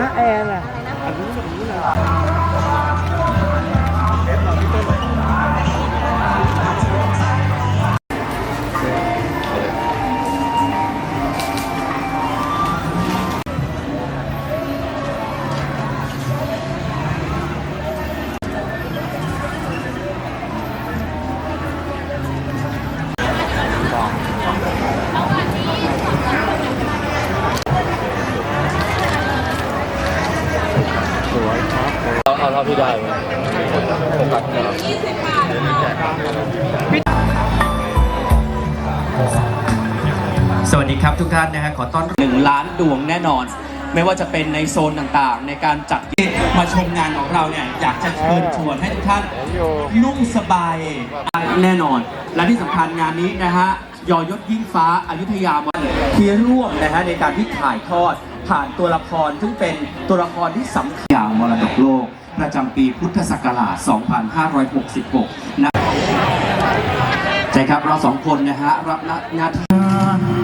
ม้ เอาเอาเท่าที่ได้โฟกัสนะครับสวัสดีครับทุกท่านนะฮะขอต้อนรับหนึ่งล้านดวงแน่นอน ไม่ว่าจะเป็นในโซนต่างๆ ในการจัดมาชมงานของเราเนี่ยอยากจะเชิญชวนให้ทุกท่านนุ่งสบายแน่นอน และที่สำคัญงานนี้นะฮะยอยศยิ่งฟ้าอายุทยาวันที่ร่วมนะฮะในการที่ถ่ายทอด ผ่านตัวละครซึ่งเป็นตัวละครที่สำคัญอย่างมรดกโลก ประจำปีพุทธศักราช 2566 นะใช่ครับเราสองคนนะฮะรับหน้าที่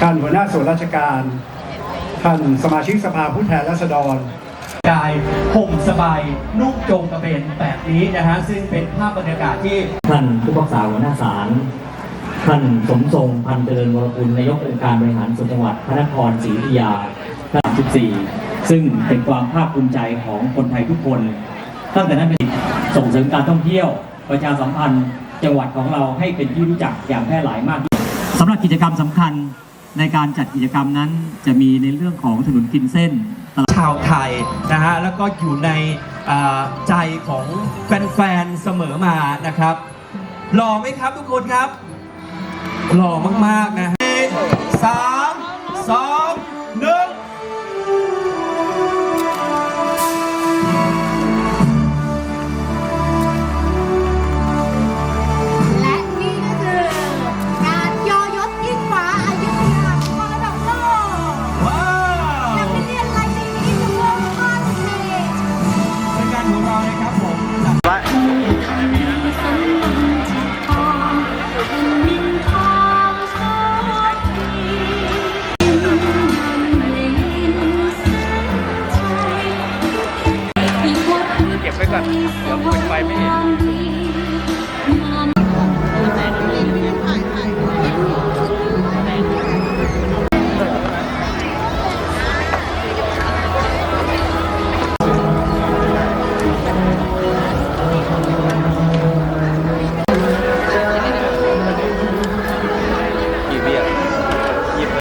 ท่านหัวหน้าส่วนราชการ ท่านสมาชิกสภาผู้แทนราษฎรกายห่มสบายนุ่งโจงกระเบนแบบนี้นะฮะซึ่งเป็นภาพบรรยากาศที่ท่านผู้พักษาหัวหน้าศาลท่านสมทรงพันเจริญวรกุลนายกองค์การบริหารส่วนจังหวัดพระนครศรีอยุธยาท่าน14ซึ่งเป็นความภาคภูมิใจของคนไทยทุกคน ตั้งแต่นั้นเป็นส่งเสริมการท่องเที่ยว ประชาสัมพันธ์จังหวัดของเราให้เป็นที่รู้จักอย่างแพร่หลายมากที่สำหรับกิจกรรมสำคัญ ในการจัดกิจกรรมนั้นจะมีในเรื่องของถนนกินเส้นชาวไทยนะฮะแล้วก็อยู่ในใจของแฟนๆเสมอมานะครับหล่อไหมครับทุกคนครับหล่อมากๆนะฮะ ก่อน เดี๋ยวปิดไฟไม่เห็น